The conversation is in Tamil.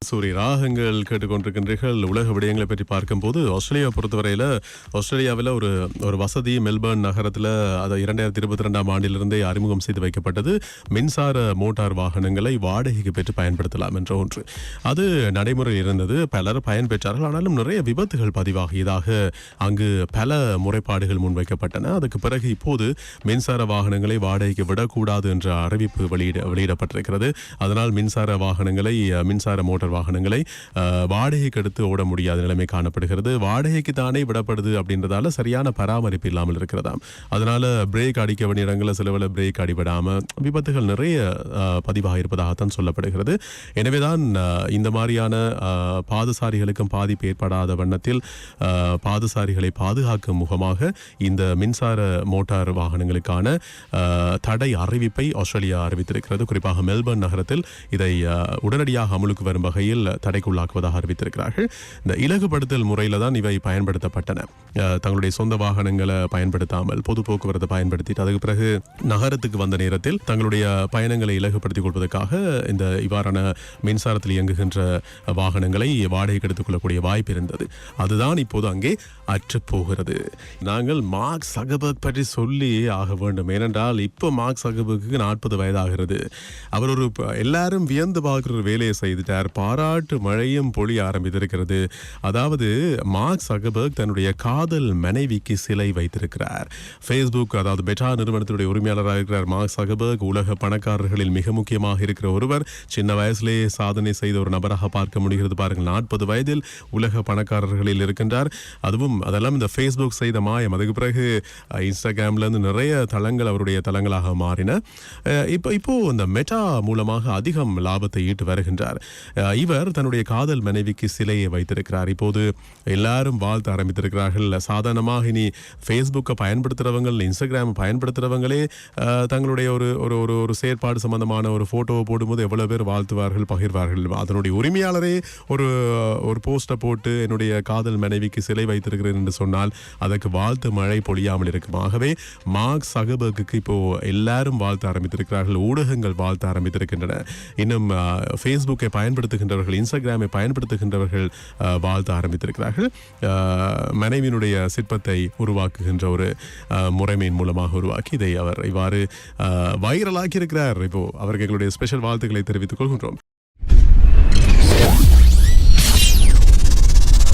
சூரிய ராகங்கள் கேட்டுக்கொண்டிருக்கின்றீர்கள். உலக விடயங்களை பற்றி பார்க்கும்போது ஆஸ்திரேலியா பொறுத்தவரையில் ஆஸ்திரேலியாவில் ஒரு ஒரு வசதி மெல்பர்ன் நகரத்தில் அதை இரண்டாயிரத்தி இருபத்தி ரெண்டாம் ஆண்டிலிருந்தே அறிமுகம் செய்து வைக்கப்பட்டது. மின்சார மோட்டார் வாகனங்களை வாடகைக்கு பெற்று பயன்படுத்தலாம் என்ற ஒன்று. அது நடைமுறையில் இருந்தது. பலர் பயன்பெற்றார்கள். ஆனாலும் நிறைய விபத்துகள் பதிவாகியதாக அங்கு பல முறைப்பாடுகள் முன்வைக்கப்பட்டன. அதுக்கு பிறகு இப்போது மின்சார வாகனங்களை வாடகைக்கு விடக்கூடாது என்ற அறிவிப்பு வெளியிட வெளியிடப்பட்டிருக்கிறது. அதனால் மின்சார வாகனங்களை மின்சார மோட்டார் வாகனங்களை வாடகைக்கு எடுத்து ஓட முடியாத நிலைமை காணப்படுகிறது. வாடகைக்கு தானே விடப்படுது அப்படின்றதால சரியான பராமரிப்பு இல்லாமல் இருக்கிறதாம். அதனால பிரேக் அடிக்க வேண்டிய இடங்களில் சிலவில் பிரேக் அடிபடாமல் விபத்துகள் நிறைய பதிவாக இருப்பதாகத்தான் சொல்லப்படுகிறது. எனவேதான் இந்த மாதிரியான பாதசாரிகளுக்கும் பாதிப்பு ஏற்படாத வண்ணத்தில் பாதசாரிகளை பாதுகாக்கும் முகமாக இந்த மின்சார மோட்டார் வாகனங்களுக்கான தடை அறிவிப்பை ஆஸ்திரேலியா அறிவித்திருக்கிறது. குறிப்பாக மெல்பர்ன் நகரத்தில் இதை உடனடியாக அமலுக்கு வரும் வகையில் தடைக்குள்ளாக்குவதாக அறிவித்திருக்கிறார்கள். இந்த இலகுபடுத்தல் முறையில் தான் இவை பயன்படுத்தப்பட்டன. தங்களுடைய சொந்த வாகனங்களை பயன்படுத்தாமல் பொது போக்குவரத்தை பயன்படுத்திட்டு அதுக்கு பிறகு நகரத்துக்கு வந்த நேரத்தில் தங்களுடைய பயணங்களை இலகுபடுத்திக் கொள்வதற்காக இந்த இவ்வாறான மின்சாரத்தில் இயங்குகின்ற வாகனங்களை வாடகைக்கு எடுத்துக்கொள்ளக்கூடிய வாய்ப்பு இருந்தது. அதுதான் இப்போது அங்கே அற்றுப்போகிறது. நாங்கள் மார்க் சகபர்க் பற்றி சொல்லி ஆக வேண்டும். ஏனென்றால் இப்போ மார்க் சகபர்க்கு நாற்பது வயதாகிறது. அவர் ஒரு எல்லாரும் வியந்து பார்க்குற ஒரு வேலையை செய்துட்டார். பாராட்டு மழையும் பொழிய ஆரம்பித்திருக்கிறது. அதாவது மார்க் சகபர்க் தன்னுடைய காதல் மனைவிக்கு சிலை வைத்திருக்கிறார். ஃபேஸ்புக் அதாவது பெட்டா நிறுவனத்தினுடைய உரிமையாளராக இருக்கிறார் மார்க் சகபர்க் உலக பணக்காரர்களில் மிக முக்கியமாக இருக்கிற ஒருவர் சின்ன வயசுலேயே சாதனை செய்த ஒரு நபராக பார்க்க முடிகிறது பாருங்கள். நாற்பது வயதில் உலக பணக்காரர்களில் இருக்கின்றார். அதுவும் அதெல்லாம் இந்த ஃபேஸ்புக் செய்த மாயம். அதுக்கு பிறகு இன்ஸ்டாகிராம்லேருந்து இன்ஸ்டாகிராம்ல இருந்து நிறைய தளங்கள் அவருடைய தளங்களாக மாறின. இப்போ இப்போ இந்த மெட்டா மூலமாக அதிகம் லாபத்தை ஈட்டு வருகின்றார். இவர் தன்னுடைய காதல் மனைவிக்கு சிலையை வைத்திருக்கிறார். இப்போது எல்லாரும் வாழ்த்து ஆரம்பித்திருக்கிறார்கள். சாதாரணமாக இனி ஃபேஸ்புக்கை பயன்படுத்துகிறவங்கள் இன்ஸ்டாகிராம் பயன்படுத்துறவங்களே தங்களுடைய ஒரு ஒரு ஒரு ஒரு செயற்பாடு சம்பந்தமான ஒரு ஃபோட்டோவை போடும்போது எவ்வளோ பேர் வாழ்த்துவார்கள் பகிர்வார்கள். அதனுடைய உரிமையாளரே ஒரு ஒரு போஸ்ட்டை போட்டு என்னுடைய காதல் மனைவிக்கு சிலை வைத்திருக்கிறேன் என்று சொன்னால் அதற்கு வாழ்த்து மழை பொழியாமல் இருக்கும். ஆகவே மார்க் சகபர்க்கு இப்போ எல்லாரும் வாழ்த்த ஆரம்பித்திருக்கிறார்கள். ஊடகங்கள் வாழ்த்த ஆரம்பித்திருக்கின்றன. இன்னும் ஃபேஸ்புக்கை பயன்படுத்துகிற பயன்படுத்துகின்றவர்கள் இன்ஸ்டாகிராமை பயன்படுத்துகின்றவர்கள் வாழ்த்த ஆரம்பித்திருக்கிறார்கள். மனைவியினுடைய சிற்பத்தை உருவாக்குகின்ற ஒரு முறைமையின் மூலமாக உருவாக்கி இதை அவர் இவ்வாறு வைரலாக்கி இருக்கிறார் இப்போ அவருக்கு ஸ்பெஷல் வாழ்த்துக்களை தெரிவித்துக் கொள்கின்றோம்.